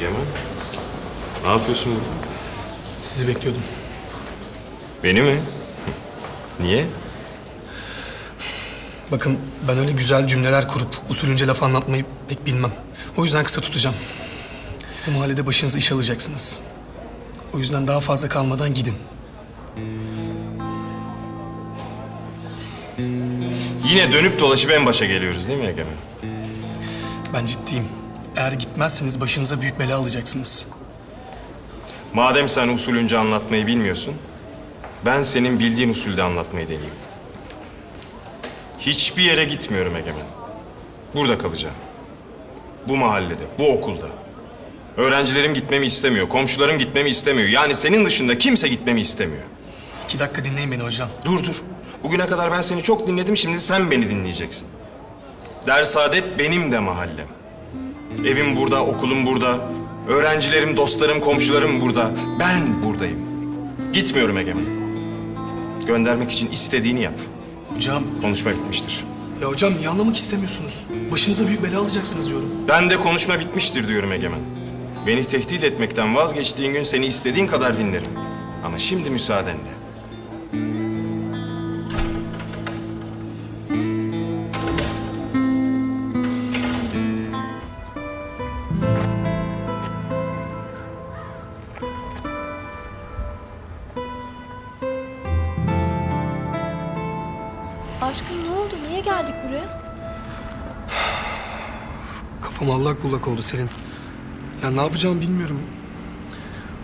Egemen. Ne yapıyorsun burada? Sizi bekliyordum. Beni mi? Niye? Bakın ben öyle güzel cümleler kurup usulünce laf anlatmayı pek bilmem. O yüzden kısa tutacağım. Bu mahallede başınıza iş alacaksınız. O yüzden daha fazla kalmadan gidin. Yine dönüp dolaşıp en başa geliyoruz değil mi Egemen? Ben ciddiyim. Eğer gitmezseniz başınıza büyük bela alacaksınız. Madem sen usulünce anlatmayı bilmiyorsun, ben senin bildiğin usulde anlatmayı deneyeyim. Hiçbir yere gitmiyorum Egemen. Burada kalacağım. Bu mahallede, bu okulda. Öğrencilerim gitmemi istemiyor, komşularım gitmemi istemiyor. Yani senin dışında kimse gitmemi istemiyor. İki dakika dinleyin beni hocam. Dur dur. Bugüne kadar ben seni çok dinledim, şimdi sen beni dinleyeceksin. Dersadet benim de mahallem. Evim burada, okulum burada. Öğrencilerim, dostlarım, komşularım burada. Ben buradayım. Gitmiyorum Egemen. Göndermek için istediğini yap. Hocam, Konuşma bitmiştir. ya hocam niye anlamak istemiyorsunuz? Başınıza büyük bela alacaksınız diyorum. Ben de konuşma bitmiştir diyorum Egemen. Beni tehdit etmekten vazgeçtiğin gün seni istediğin kadar dinlerim. Ama şimdi müsaadenle. Aşkım ne oldu? Niye geldik buraya? Kafam allak bullak oldu Selin. Ya ne yapacağımı bilmiyorum.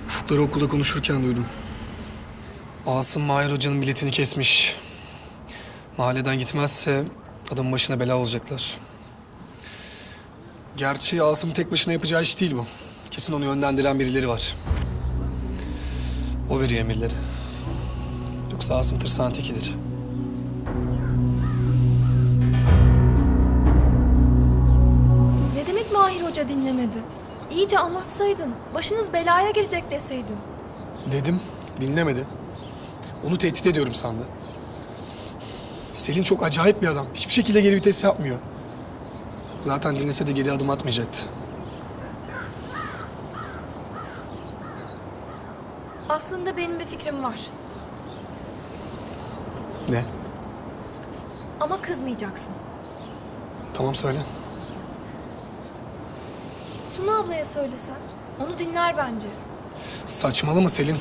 Ufukları okulda konuşurken duydum. Asım Mahir Hoca'nın biletini kesmiş. Mahalleden gitmezse adamın başına bela olacaklar. Gerçi Asım tek başına yapacağı iş değil bu. Kesin onu yönlendiren birileri var. O veriyor emirleri. Yoksa Asım tırsan tekidir. Hoca dinlemedi? İyice anlatsaydın. Başınız belaya girecek deseydin. Dedim, dinlemedi. Onu tehdit ediyorum sandı. Selin çok acayip bir adam. Hiçbir şekilde geri vites yapmıyor. Zaten dinlese de geri adım atmayacaktı. Aslında benim bir fikrim var. Ne? Ama kızmayacaksın. Tamam söyle. Sunu ablaya söylesen. Onu dinler bence. Saçmalama Selin.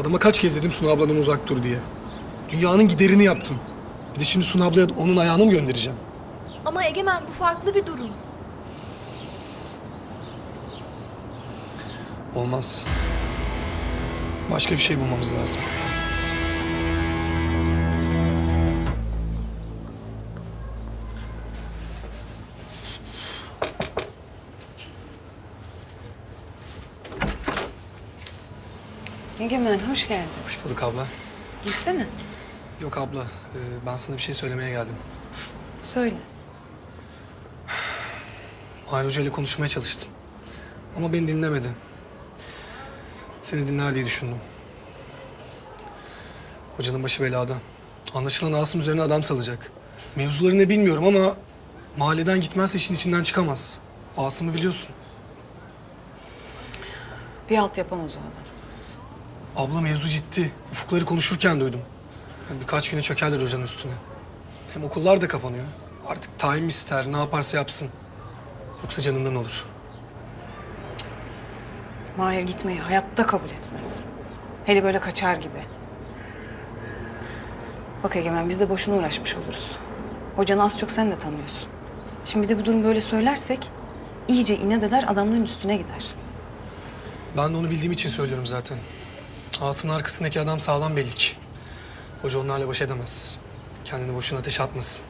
Adama kaç kez dedim Sunu abladan uzak dur diye. Dünyanın giderini yaptım. Bir de şimdi Sunu ablaya onun ayağını mı göndereceğim? Ama Egemen bu farklı bir durum. Olmaz. Başka bir şey bulmamız lazım. Egemen hoş geldin. Hoş bulduk abla. Girsene. Yok abla, e, ben sana bir şey söylemeye geldim. Söyle. Mahir Hoca ile konuşmaya çalıştım. Ama beni dinlemedi. Seni dinler diye düşündüm. Hocanın başı belada. Anlaşılan Asım üzerine adam salacak. Mevzuları ne bilmiyorum ama mahalleden gitmezse işin içinden çıkamaz. Asım'ı biliyorsun. Bir alt yapamaz o adam. Abla mevzu ciddi. Ufukları konuşurken duydum. Yani birkaç güne çökerler hocanın üstüne. Hem okullar da kapanıyor. Artık tayin ister, ne yaparsa yapsın. Yoksa canından olur. Mahir gitmeyi hayatta kabul etmez. Hele böyle kaçar gibi. Bak Egemen biz de boşuna uğraşmış oluruz. Hocanı az çok sen de tanıyorsun. Şimdi bir de bu durum böyle söylersek iyice inat eder adamların üstüne gider. Ben de onu bildiğim için söylüyorum zaten. Asım'ın arkasındaki adam sağlam belli ki. Hoca onlarla baş edemez. Kendini boşuna ateşe atmasın.